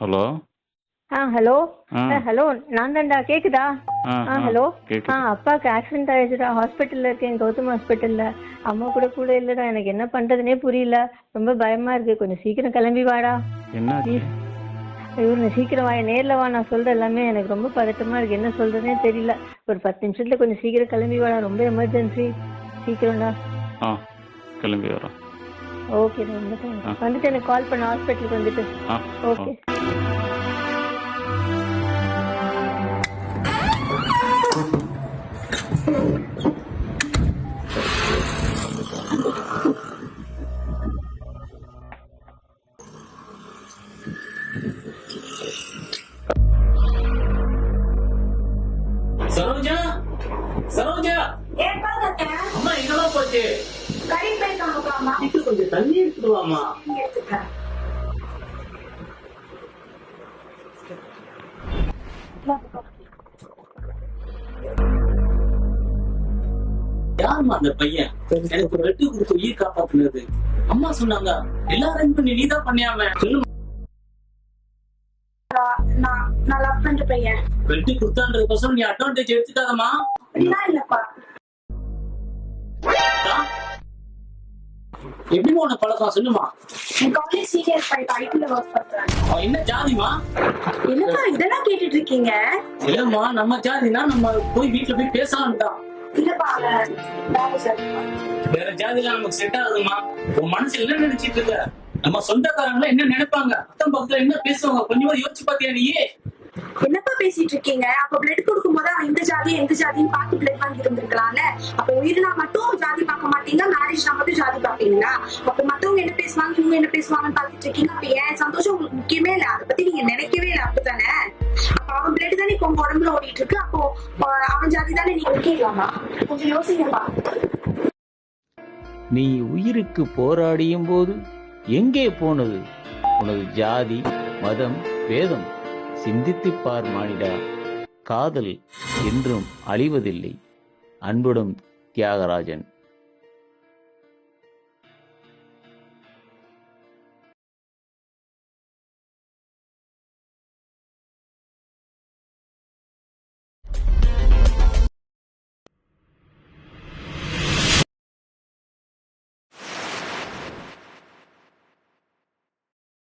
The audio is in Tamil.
ஹலோ? ஆ ஹலோ. ஹலோ நான் தான்டா கேக்குதா? ஆ ஹலோ ஆ கேக்குது. அப்பாவுக்கு ஆக்சிடென்ட் ஆயிடுச்சுடா ஹாஸ்பிட்டல்ல இருக்கேன் கௌதம் ஹாஸ்பிட்டல்ல அம்மா கூட கூட இல்லடா எனக்கு என்ன பண்றதுனே புரியல. ரொம்ப பயமா இருக்கு கொஞ்சம் சீக்கிரம் கிளம்பி வாடா. என்னாச்சு? ஐயோ சீக்கிரம் வா நேர்ல வா நான் சொல்ற எல்லாமே எனக்கு ரொம்ப பதட்டமா இருக்கு. என்ன சொல்றதுனே தெரியல. ஒரு பத்து நிமிஷத்துல கொஞ்சம் சீக்கிரம் கிளம்பி வாடா ரொம்ப எமர்ஜென்சி சீக்கிரம்டா. ஆ கிளம்பி வரோம் ஓகே ரொம்ப thanks. வந்துட்டு எனக்கு கால் பண்ண. ஹாஸ்பிட்டலுக்கு வந்துட்டு. ஓகே சரோஜா? சரோஜா? ஏப்பா கட்ட அம்மா போச்சு? கறி கொஞ்சம் தண்ணி யாரும்மா அந்த பையன்? எனக்கு ஒரு வெட்டு கொடுத்து உயிர் காப்பாத்துனது. அம்மா சொன்னாங்க எல்லா அரேஞ்ச் பண்ணி நீதான் பண்ணியாம. சொல்லுமா? நான் நான் லவ் பண்ற பையன். வெட்டு கொடுத்தான்றதுக்கோசரம் நீ அட்வான்டேஜ் எடுத்துக்காதம்மா. அப்படிலாம் இல்லப்பா. எப்படிமா உன்னை பழக்கம் சொல்லுமா? காலேஜ் சீனியர் பையன் ஐடில ஒர்க் பண்றேன். அவன் என்ன ஜாதிமா என்னப்பா இதெல்லாம் கேட்டுட்டு இருக்கீங்க இல்லம்மா நம்ம ஜாதினா நம்ம போய் வீட்டுல போய் பேசலாம் தான் இல்லப்பா. வேற ஜாதியில நமக்கு செட் ஆகுதுமா உன் மனசு என்ன நினைச்சிட்டு இருக்க? நம்ம சொந்தக்காரங்க என்ன நினைப்பாங்க? அக்கம் பக்கத்துல என்ன பேசுவாங்க? கொஞ்சமா யோசிச்சு பாத்தியா நீயே? என்னப்பா பேசிட்டு இருக்கீங்க? அப்ப பிளட் கொடுக்கும் போது அவன் இந்த ஜாதி எந்த ஜாதின்னு பார்த்து பிளட் வாங்கி இருந்திருக்கலாம்ல அப்ப உயிரினா மட்டும் ஜாதி பார்க்க மாட்டீங்க மேரேஜ்னா மட்டும் ஜாதி பாப்பீங்களா அப்ப மத்தவங்க என்ன பேசுவாங்க இவங்க என்ன பேசுவாங்கன்னு பாத்துட்டு இருக்கீங்க? அப்ப ஏன்? சந்தோஷம் உங்களுக்கு முக்கியமே இல்ல. அதை பத்தி நீங்க நினைக்கவே இல்லை அப்படித்தானே? அப்ப அவன் பிளட் தானே இப்போ உங்க உடம்புல ஓடிட்டு இருக்கு அப்போ அவன் ஜாதி தானே நீங்க முக்கியலாமா கொஞ்சம் யோசிங்கப்பா நீ உயிருக்கு போராடியும் போது எங்கே போனது? உனது ஜாதி மதம் வேதம் சிந்தித்துப்பார் மானிடா காதல் என்றும் அழிவதில்லை. அன்புடன் தியாகராஜன்.